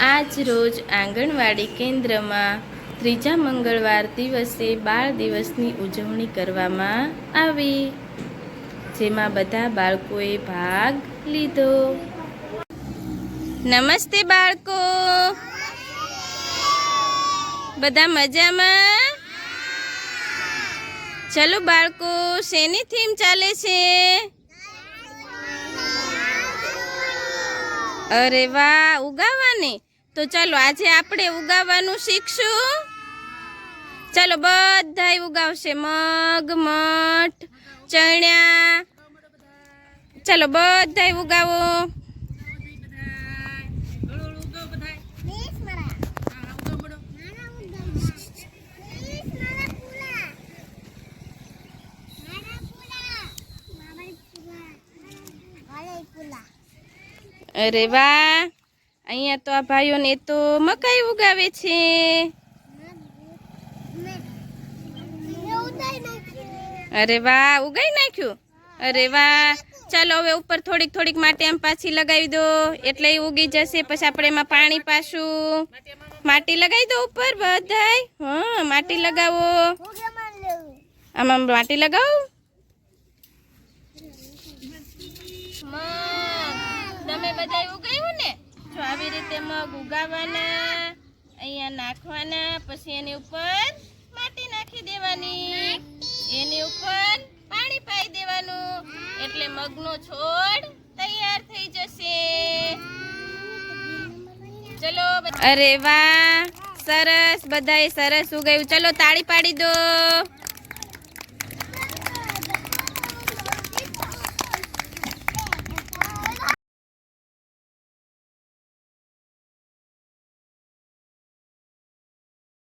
આજ રોજ આંગણવાડી કેન્દ્રમાં ત્રીજા મંગળવાર દિવસે બાળ દિવસની ઉજવણી કરવામાં આવી, જેમાં બધા બાળકોએ ભાગ લીધો. નમસ્તે બાળકો. બધા મજામાં? ચલો બાળકો, શેની થીમ ચાલે છે? અરે વાહ, ઉગાવાની? તો ચાલો આજે આપણે ઉગાવવાનું શીખશું. ચાલો બધાય ઉગાવશે. મગ, મઠ, ચણ્યા. ચાલો બધાય ઉગાવો. અરે વાહ! અહીંયા તો આ ભાઈઓને તો મકાઈ ઉગાવે છે. અરે વાહ, ઉગાઈ નાખ્યું? અરે વાહ! ચાલો હવે ઉપર થોડીક થોડીક માટે આમ પાછી લગાવી દો. એટલે એ ઉગી જશે, પછી આપણે એમાં પાણી પાશું માટી લગાવી દો ઉપર બધાય. હા, માટી લગાવો. આમાં માટી લગાવો. તમે બધા ઉગાવ્યું ને? જો આવી રીતે મગ ઉગાવવાના અહીંયા નાખવાના, પછી એની ઉપર માટી નાખી દેવાની. એની ઉપર પાણી પાઈ દેવાનું. એટલે મગનો છોડ તૈયાર થઈ જશે. ચલો અરે વાહ, સરસ, બધાએ સરસ ઉગાયું. ચલો, તાળી પાડી દો.